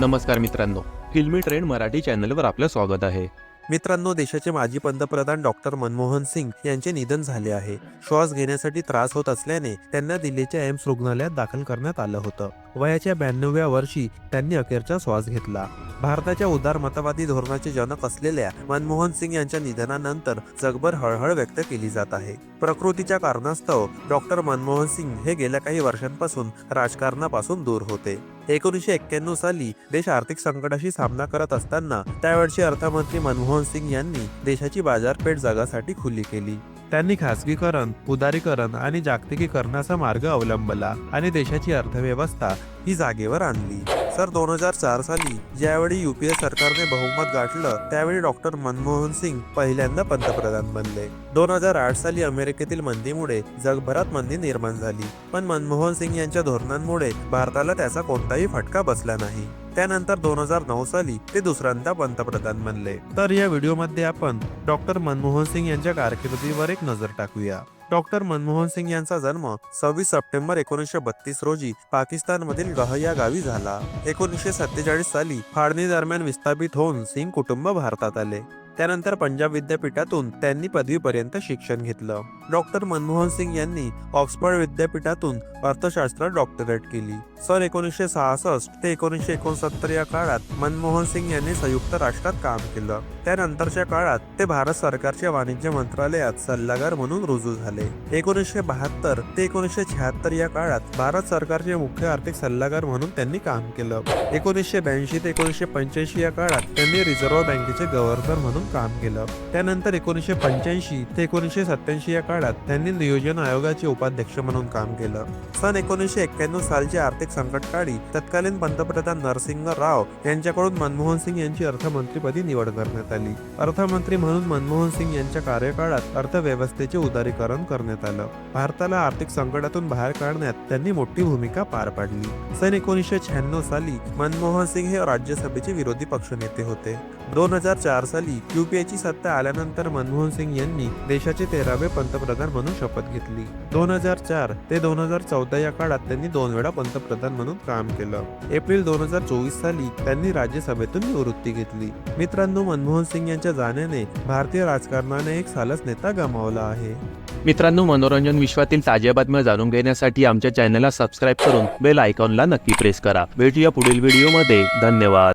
नमस्कार मित्रांनो फिल्मी ट्रेंड मराठी चॅनलवर आपलं स्वागत आहे. मित्रांनो देशाचे माजी पंतप्रधान डॉक्टर मनमोहन सिंग यांचे निधन झाले आहे. श्वास घेण्यासाठी त्रास होत असल्याने त्यांना दिल्लीच्या एम्स रुग्णालयात दाखल करण्यात आलं होतं. वयाच्या ब्याण्णव्या वर्षी त्यांनी अखेरचा श्वास घेतला. भारताच्या उदारमतवादी धोरणाचे जनक असलेल्या मनमोहन सिंग यांच्या निधनानंतर जगभर हळहळ व्यक्त केली जात आहे. प्रकृतीच्या कारणास्तव डॉक्टर मनमोहन सिंग हे गेल्या काही वर्षांपासून राजकारणापासून दूर होते. एकोणीसशे एक्क्याण्णव साली देश आर्थिक संकटाशी सामना करत असताना त्यावेळची अर्थमंत्री मनमोहन सिंग यांनी देशाची बाजारपेठ जगासाठी खुली केली. त्यांनी खासगीकरण उदारीकरण आणि जागतिकीकरणाचा मार्ग अवलंबला आणि देशाची अर्थव्यवस्था ही जागेवर आणली. तर दोन हजार चार साली ज्यावेळी युपीए सरकारने बहुमत गाठलं त्यावेळी डॉक्टर मनमोहन सिंग पहिल्यांदा पंतप्रधान बनले. दोन हजार आठ साली अमेरिकेतील मंदीमुळे जगभरात मंदी निर्माण झाली. पण मनमोहन सिंग यांच्या धोरणांमुळे भारताला त्याचा कोणताही फटका बसला नाही. त्यानंतर दोन हजार नऊ साली ते दुसऱ्यांदा पंतप्रधान बनले. तर या व्हिडिओमध्ये आपण डॉक्टर मनमोहन सिंग यांच्या कारकिर्दीवर एक नजर टाकूया. डॉक्टर मनमोहन सिंग यांचा जन्म सव्वीस सप्टेंबर एकोणीसशे बत्तीस रोजी पाकिस्तानमधील गह या गावी झाला. एकोणीसशे सत्तेचाळीस साली फाळणी दरम्यान विस्थापित होऊन सिंग कुटुंब भारतात आले. त्यानंतर पंजाब विद्यापीठातून त्यांनी पदवीपर्यंत शिक्षण घेतलं. डॉक्टर मनमोहन सिंग यांनी ऑक्सफर्ड विद्यापीठातून अर्थशास्त्रात डॉक्टरेट केली. सन एकोणीसशे सहासष्ट ते एकोणीसशे एकोणसत्तर या काळात मनमोहन सिंग यांनी संयुक्त राष्ट्रात काम केलं. त्यानंतरच्या काळात ते भारत सरकारच्या वाणिज्य मंत्रालयात सल्लागार म्हणून रुजू झाले. एकोणीसशे बहात्तर ते एकोणीसशे शहात्तर या काळात भारत सरकारचे मुख्य आर्थिक सल्लागार म्हणून त्यांनी काम केलं. एकोणीसशे ब्याऐंशी ते एकोणीसशे पंच्याऐंशी या काळात त्यांनी रिझर्व्ह बँकेचे गव्हर्नर म्हणून काम केलं. त्यानंतर एकोणीसशे पंच्याऐंशी ते एकोणीसशे सत्याऐंशी या काळात त्यांनी नियोजन आयोगाचे उपाध्यक्ष म्हणून काम केलं. सन एकोणीसशे एक्क्याण्णव सालच्या आर्थिक संकटकाळी तत्कालीन पंतप्रधान नरसिंह राव यांच्याकडून मनमोहन सिंग यांची अर्थमंत्रीपदी निवड करण्यात आली. अर्थमंत्री म्हणून मनमोहन सिंग यांच्या कार्यकाळात अर्थव्यवस्थेचे उदारीकरण करण्यात आलं. भारताला आर्थिक संकटातून बाहेर काढण्यात त्यांनी मोठी भूमिका पार पाडली. सन एकोणीसशे शहाण्णव साली मनमोहन सिंग हे राज्यसभेचे विरोधी पक्षनेते होते. दोन हजार चार साली युपीएची सत्ता आल्यानंतर मनमोहन सिंग यांनी देशाचे तेरावे पंतप्रधान म्हणून शपथ घेतली. दोन हजार चार ते दोन हजार चौदा या काळात त्यांनी दोन वेळा पंतप्रधान म्हणून काम केलं. एप्रिल दोन हजार चोवीस साली त्यांनी राज्यसभेतून निवृत्ती घेतली. मित्रांनो मनमोहन सिंग यांच्या जाण्याने भारतीय राजकारणाने एक सालच नेता गमावला आहे. मित्रांनो मनोरंजन विश्वातील ताज्या बातम्या जाणून घेण्यासाठी आमच्या चॅनलला सबस्क्राईब करून बेल आयकॉनला नक्की प्रेस करा. भेटूया पुढील व्हिडिओमध्ये. धन्यवाद.